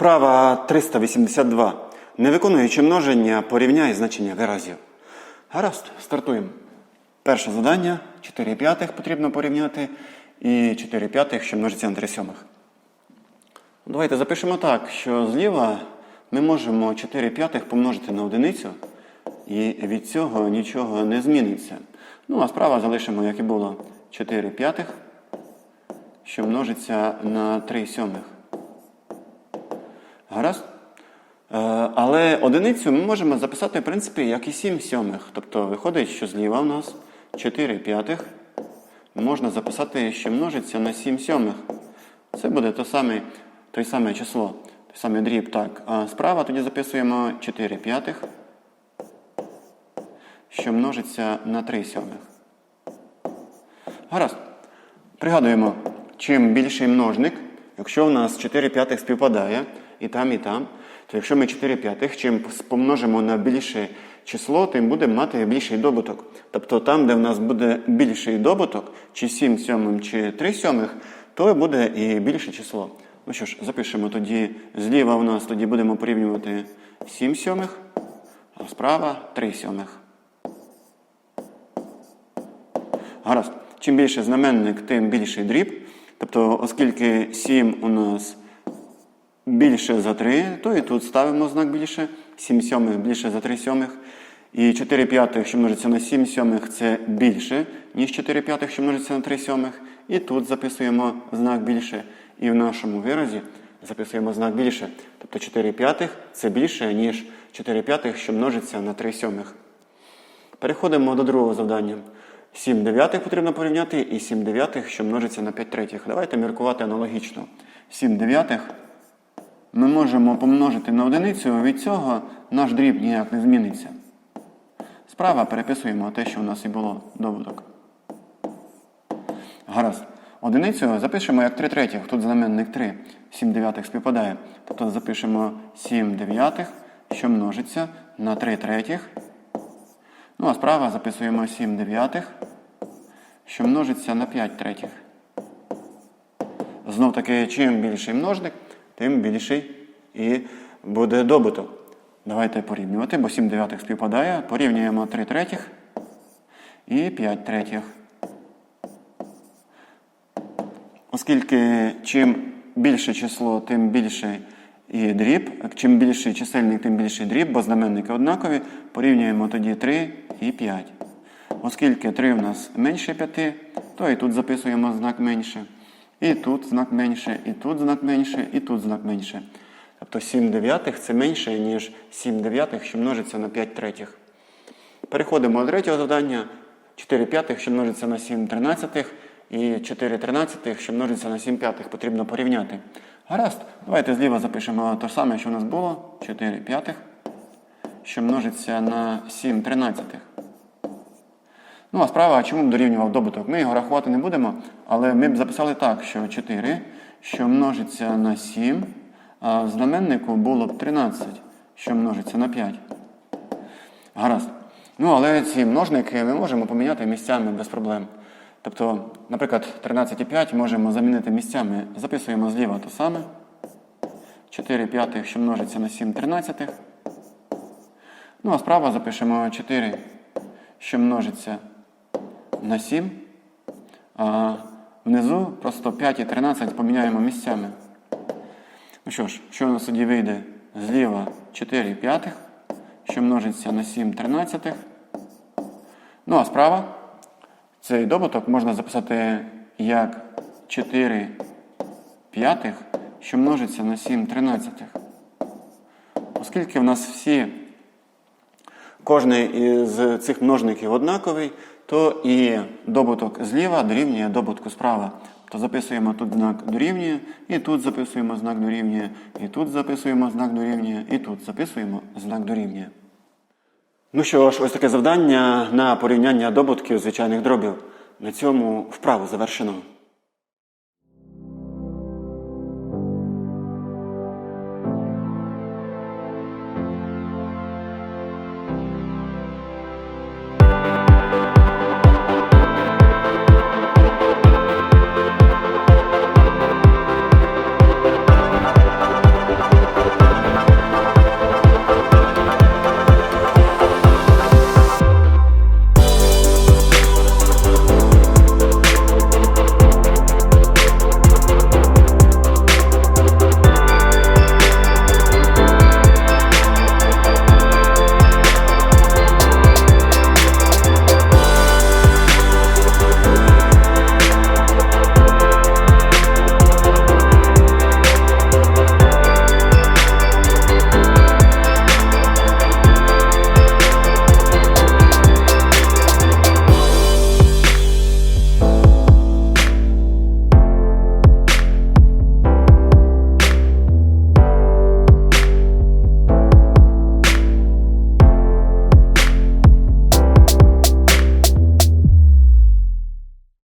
Вправа 382. Не виконуючи множення, порівняй значення виразів. Гаразд, стартуємо. Перше завдання 4 п'ятих потрібно порівняти і 4 п'ятих, що множиться на 3 сьомих. Давайте запишемо так, що зліва ми можемо 4 п'ятих помножити на одиницю, і від цього нічого не зміниться. Ну, а справа залишимо, як і було, 4 п'ятих, що множиться на 3 сьомих. Гаразд? Е, Але одиницю ми можемо записати, в принципі, як і 7 сьомих. Тобто виходить, що зліва у нас 4 п'ятих можна записати, що множиться на 7 сьомих. Це буде те саме, той саме число, той самий дріб. Так. А справа тоді записуємо 4 п'ятих, що множиться на 3 сьомих. Гаразд. Пригадуємо, чим більший множник, якщо в нас 4 п'ятих співпадає і там, і там, то якщо ми 4 п'ятих, чим помножимо на більше число, тим будемо мати більший добуток. Тобто там, де в нас буде більший добуток, чи 7 сьомим, чи 3 сьомих, то буде і більше число. Ну що ж, запишемо тоді зліва у нас тоді будемо порівнювати 7 сьомих, а справа 3 сьомих. Гаразд. Чим більше знаменник, тим більший дріб. Тобто, оскільки 7 у нас більше за 3, то і тут ставимо знак більше. 7 сьомих більше за 3 сьомих. І 4 п'ятих, що множиться на 7 сьомих, це більше, ніж 4 п'ятих, що множиться на 3 сьомих. І тут записуємо знак більше. І в нашому виразі записуємо знак більше. Тобто 4 п'ятих це більше, ніж 4 п'ятих, що множиться на 3 сьомих. Переходимо до другого завдання. 7 дев'ятих потрібно порівняти і 7 дев'ятих, що множиться на 5 третіх. Давайте міркувати аналогічно. 7 дев'ятих ми можемо помножити на одиницю, від цього наш дріб ніяк не зміниться. Справа переписуємо те, що у нас і було добуток. Гаразд. Одиницю запишемо як 3 третіх. Тут знаменник 3. 7 дев'ятих співпадає. Тобто запишемо 7 дев'ятих, що множиться на 3 третіх. Ну, а справа записуємо 7 дев'ятих, що множиться на 5 третіх. Знов таки, чим більший множник, тим більший і буде добуток. Давайте порівнювати, бо 7 дев'ятих співпадає. Порівнюємо 3 третіх і 5 третіх. Оскільки чим більше число, тим більший і дріб. Чим більший чисельник, тим більший дріб, бо знаменники однакові. Порівнюємо тоді 3 і 5. Оскільки 3 в нас менше 5, то і тут записуємо знак менше. І тут знак менше, і тут знак менше, і тут знак менше. Тобто 7 дев'ятих це менше, ніж 7 дев'ятих, що множиться на 5 третіх. Переходимо до третього завдання. 4 п'ятих, що множиться на 7 тринадцятих, і 4 тринадцятих, що множиться на 7 п'ятих, потрібно порівняти. Гаразд, давайте зліва запишемо те саме, що у нас було. 4 п'ятих, що множиться на 7 тринадцятих. Ну, а справа, чому б дорівнював добуток? Ми його рахувати не будемо, але ми б записали так, що 4, що множиться на 7, а знаменнику було б 13, що множиться на 5. Гаразд. Ну, але ці множники ми можемо поміняти місцями без проблем. Тобто, наприклад, 13,5 можемо замінити місцями. Записуємо зліва те саме. 4 п'ятих, що множиться на 7 тринадцятих. Ну, а справа запишемо 4, що множиться на 7. А внизу просто 5 і 13 поміняємо місцями. Ну що ж, що у нас тоді вийде? Зліва 4 п'ятих, що множиться на 7 тринадцятих. Ну, а справа цей добуток можна записати як 4 п'ятих, що множиться на 7 тринадцятих. Оскільки в нас всі, кожний із цих множників однаковий, то і добуток зліва дорівнює добутку справа. То записуємо тут знак дорівнює, і тут записуємо знак дорівнює, і тут записуємо знак дорівнює, і тут записуємо знак дорівнює. Ну що ж, ось таке завдання на порівняння добутків звичайних дробів. На цьому вправу завершено.